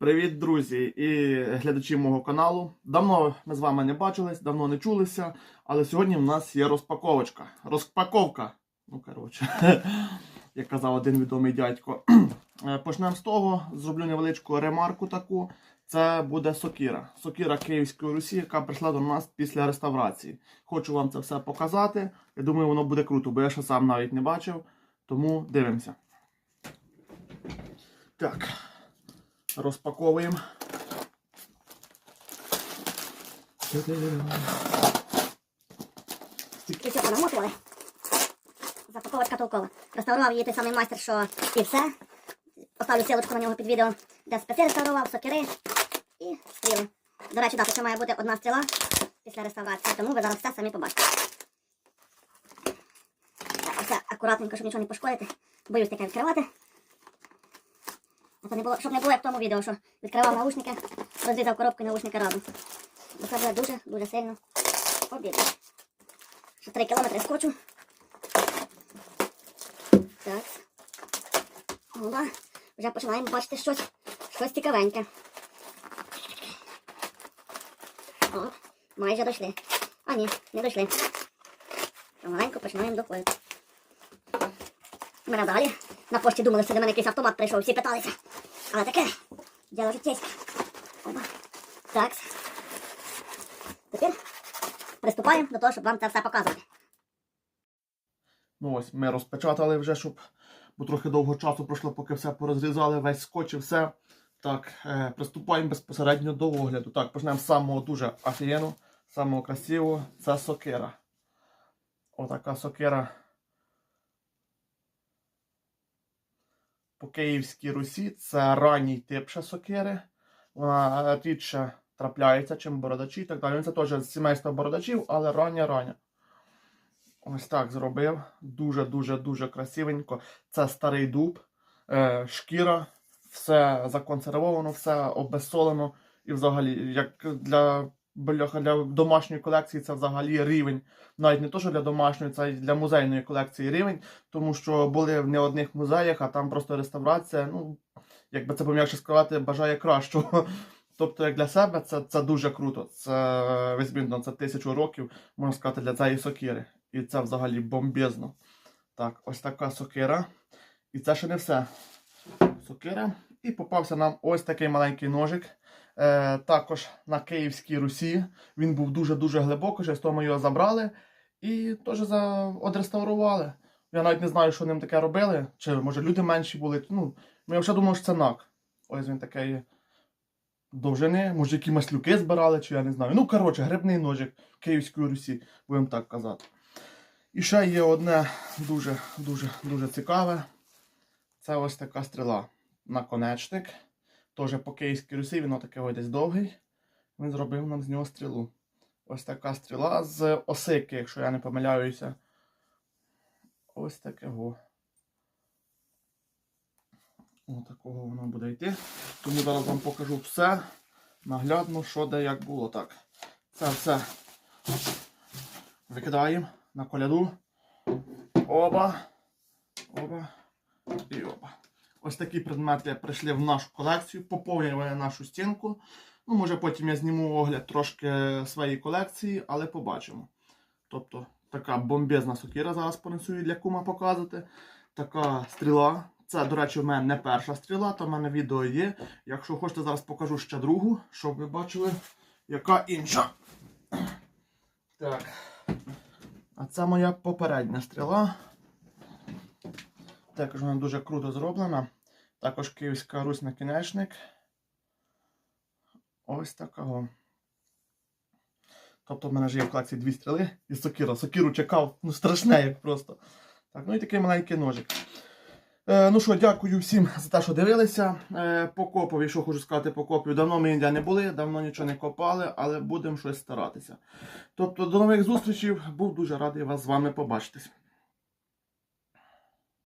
Привіт, друзі і глядачі мого каналу. Давно ми з вами не бачились, давно не чулися, але сьогодні в нас є розпаковочка. Розпаковка. Ну, коротше, як казав один відомий дядько. Е, Почнемо з того, зроблю невеличку ремарку таку. Це буде сокіра. Сокіра Київської Русі, яка прийшла до нас після реставрації. Хочу вам це все показати. Я думаю, воно буде круто, бо я ще сам навіть не бачив. Тому дивимося. Так. Розпаковуємо. І все, понамотували. Запаковочка толкова. Реставрував її той самий майстер, що і все. Поставлю силочку на нього під відео, де спеці реставрував, сокири і стріли. До речі, тут ще має бути одна стріла після реставрації, тому ви зараз все самі побачите. Так, все акуратненько, щоб нічого не пошкодити. Боюсь таке відкривати. То не було, щоб не було як в тому відео, що відкривав наушники, розрізав коробку і наушники разом. Бо це буде дуже, дуже сильно обідно. Ще 3 кілометри скочу. Так. Оба. Вже починаємо бачити щось, щось цікавеньке. О, майже дійшли. А ні, не дійшли. Помаленьку починаємо доходити. Ми далі. На пошті думали, що до мене якийсь автомат прийшов, всі питалися. Але таке, діло життєйське. Оба. Так. Тепер приступаємо до того, щоб вам це все показувати. Ну ось, ми розпечатали вже, щоб бо трохи довго часу пройшло, поки все порозрізали, весь скотч і все. Так, е, приступаємо безпосередньо до огляду. Так, почнемо з самого дуже офігенного, самого красивого. Це сокира. Отака сокира. По Київській Русі це ранній тип ще сокири. Вона рідше трапляється, чим бородачі і так далі. Він це теж з сімейства бородачів, але рання-рання. Ось так зробив. Дуже-дуже-дуже красивенько. Це старий дуб, е, шкіра, все законсервовано, все обезсолено. І взагалі, як для, бляха, для домашньої колекції, це взагалі рівень. Навіть не то, що для домашньої, це для музейної колекції рівень, тому що були в не одних музеях, а там просто реставрація. Ну, якби це пом'якше сказати, бажає кращого. Тобто, як для себе, це, це дуже круто. Це візьміть, це тисячу років, можна сказати, для цієї сокири. І це взагалі бомбезно. Так, ось така сокира. І це ще не все. Сокира. І попався нам ось такий маленький ножик. Е, також на Київській Русі. Він був дуже-дуже глибоко, через ми його забрали і теж за... одреставрували. Я навіть не знаю, що ним таке робили. Чи може люди менші були. Ну, я взагалі думав, що це нак. Ось він такий довжини. Може, які маслюки збирали, чи я не знаю. Ну, коротше, грибний ножик Київської Русі, будемо так казати. І ще є одне дуже дуже дуже цікаве. Це ось така стріла. Наконечник. Теж по київській Русі, він ось десь довгий. Він зробив нам з нього стрілу. Ось така стріла з осики, якщо я не помиляюся. Ось такого. Ось такого воно буде йти. Тому зараз вам покажу все наглядно, що де як було. Так. Це все викидаємо на коляду. Оба. Оба. І оба. Ось такі предмети прийшли в нашу колекцію, поповнювали нашу стінку. Ну, може потім я зніму огляд трошки своєї колекції, але побачимо. Тобто, така бомбезна сокира, зараз понесу її для кума показувати. Така стріла. Це, до речі, в мене не перша стріла, то в мене відео є. Якщо хочете, зараз покажу ще другу, щоб ви бачили, яка інша. Так. А це моя попередня стріла. Також вона дуже круто зроблена. Також Київська Русь накінечник. Ось такого. Тобто в мене ж є в колекції дві стріли і сокира. Сокиру чекав, ну страшне як просто. Так, ну і такий маленький ножик. Е, ну що, дякую всім за те, що дивилися. Е, по копові, що хочу сказати по копію. Давно ми ніде не були, давно нічого не копали, але будемо щось старатися. Тобто, до нових зустрічей. Був дуже радий вас з вами побачитись.